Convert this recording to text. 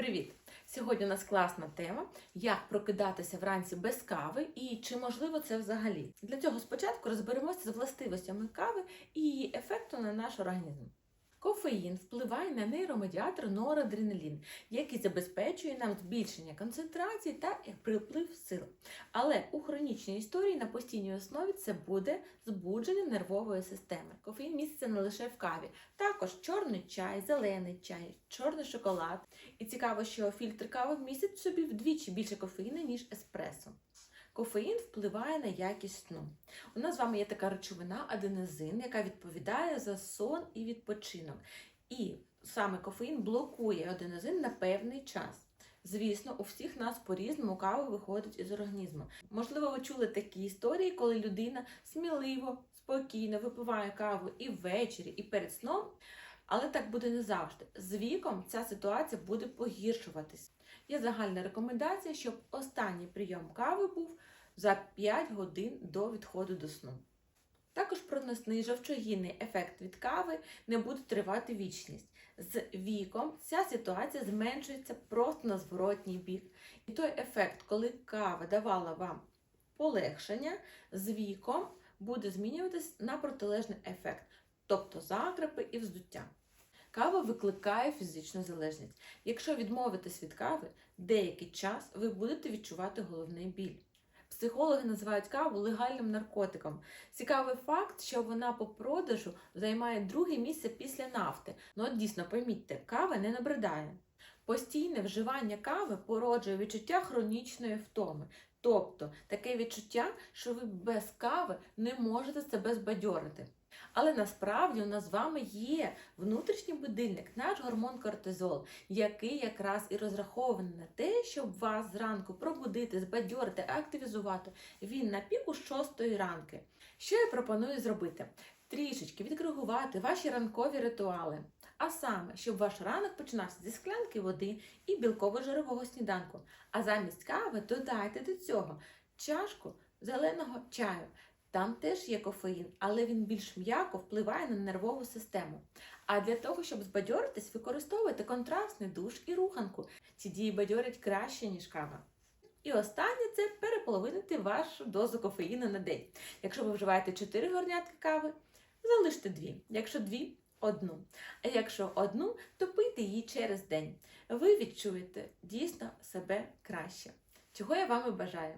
Привіт! Сьогодні у нас класна тема: як прокидатися вранці без кави і чи можливо це взагалі. Для цього спочатку розберемося з властивостями кави і її ефекту на наш організм. Кофеїн впливає на нейромедіатор норадреналін, який забезпечує нам збільшення концентрації та приплив сил. Але у хронічній історії на постійній основі це буде збудження нервової системи. Кофеїн міститься не лише в каві, також чорний чай, зелений чай, чорний шоколад. І цікаво, що фільтр кави містить в собі вдвічі більше кофеїну, ніж еспресо. Кофеїн впливає на якість сну. У нас з вами є така речовина аденозин, яка відповідає за сон і відпочинок. І саме кофеїн блокує аденозин на певний час. Звісно, у всіх нас по-різному кава виходить із організму. Можливо, ви чули такі історії, коли людина сміливо, спокійно випиває каву і ввечері, і перед сном. Але так буде не завжди. З віком ця ситуація буде погіршуватись. Є загальна рекомендація, щоб останній прийом кави був за 5 годин до відходу до сну. Також проносний жовчогінний ефект від кави не буде тривати вічність. З віком ця ситуація зменшується просто на зворотній бік. І той ефект, коли кава давала вам полегшення, з віком буде змінюватись на протилежний ефект, тобто закрепи і вздуття. Кава викликає фізичну залежність. Якщо відмовитись від кави, деякий час ви будете відчувати головний біль. Психологи називають каву легальним наркотиком. Цікавий факт, що вона по продажу займає друге місце після нафти. Ну от дійсно помітьте, кава не набридає. Постійне вживання кави породжує відчуття хронічної втоми. Тобто таке відчуття, що ви без кави не можете себе збадьорити. Але насправді у нас з вами є внутрішній будильник, наш гормон кортизол, який якраз і розрахований на те, щоб вас зранку пробудити, збадьорити, активізувати. Він на піку 6 ранки. Що я пропоную зробити? Трішечки відкоригувати ваші ранкові ритуали. А саме, щоб ваш ранок починався зі склянки води і білково-жирового сніданку. А замість кави додайте до цього чашку зеленого чаю. Там теж є кофеїн, але він більш м'яко впливає на нервову систему. А для того, щоб збадьоритись, використовуйте контрастний душ і руханку. Ці дії бадьорять краще, ніж кава. І останнє це переполовинити вашу дозу кофеїну на день. Якщо ви вживаєте 4 горнятки кави, залиште 2. Якщо 2 одну. А якщо одну, то пийте її через день. Ви відчуєте дійсно себе краще. Чого я вам і бажаю.